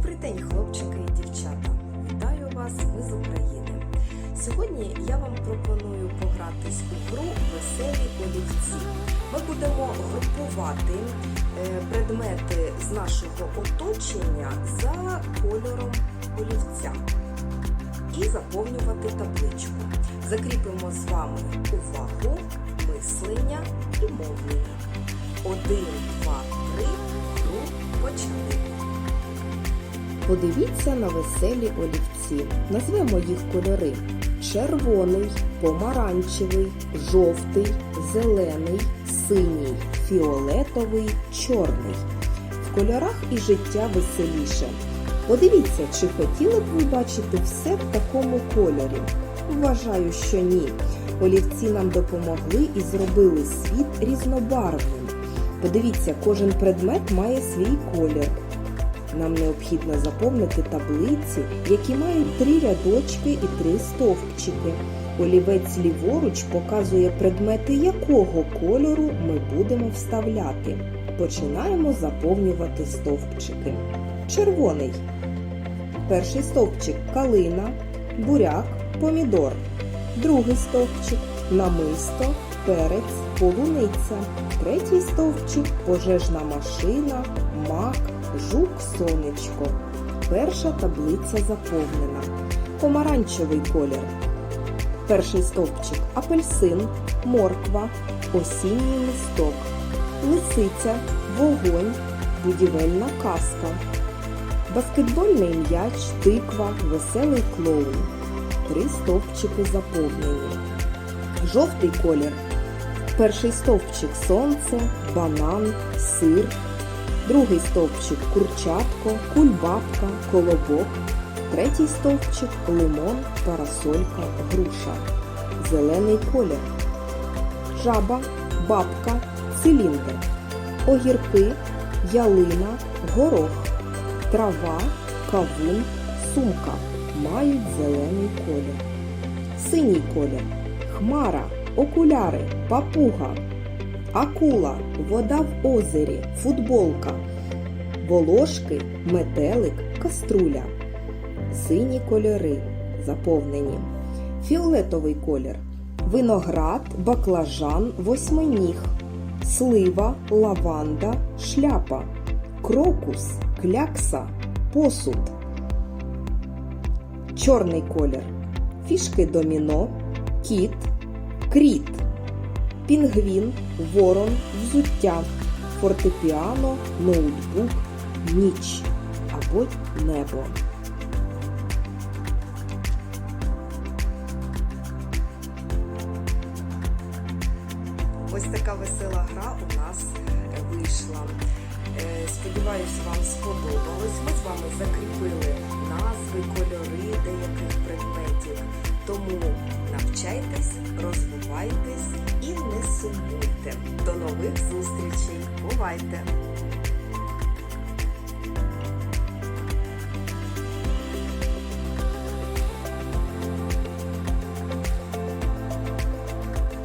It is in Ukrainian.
Добрий день, хлопчики і дівчата! Вітаю вас ви з України! Сьогодні я вам пропоную погратись у гру Веселі олівці. Ми будемо групувати е, предмети з нашого оточення за кольором олівця і заповнювати табличку. Закріпимо з вами увагу, мислення і мовлення. Один, два, три, гру почали. Подивіться на веселі олівці. Назвемо їх кольори: червоний, помаранчевий, жовтий, зелений, синій, фіолетовий, чорний. В кольорах і життя веселіше. Подивіться, чи хотіли б ви бачити все в такому кольорі? Вважаю, що ні. Олівці нам допомогли і зробили світ різнобарвним. Подивіться, кожен предмет має свій колір. Нам необхідно заповнити таблиці, які мають три рядочки і три стовпчики. Олівець ліворуч показує предмети якого кольору ми будемо вставляти. Починаємо заповнювати стовпчики. Червоний. Перший стовпчик калина, буряк, помідор. Другий стовпчик намисто, перець, полуниця. Третій стовпчик пожежна машина, мак, жук, сонечко. Перша таблиця заповнена. Помаранчевий колір. Перший стовпчик апельсин, морква, осінній листок, лисиця, вогонь, будівельна казка, баскетбольний м'яч, тиква, веселий клоун. Три стовпчики заповнені. Жовтий колір. Перший стовпчик сонце, банан, сир. Другий стовпчик курчатко, кульбабка, колобок. Третій стовпчик лимон, парасолька, груша. Зелений колір. Жаба, бабка, циліндр. Огірки, ялина, горох. Трава, кавун, сумка мають зелений колір. Синій колір. Хмара, окуляри, папуга. Акула, вода в озері, футболка, волошки, метелик, каструля. Сині кольори заповнені. Фіолетовий колір. Виноград, баклажан, восьминіг, слива, лаванда, шляпа, крокус, клякса, посуд. Чорний колір. Фішки доміно, кіт, кріт пінгвін, ворон, взуття, фортепіано, ноутбук, ніч або небо. Ось така весела гра у нас вийшла. Е, Сподіваюсь, вам сподобалось. Ми з вами закріпили назви, кольори деяких предметів. Тому навчайтесь, розвивайтесь сумуйте. До нових зустрічей. Бувайте!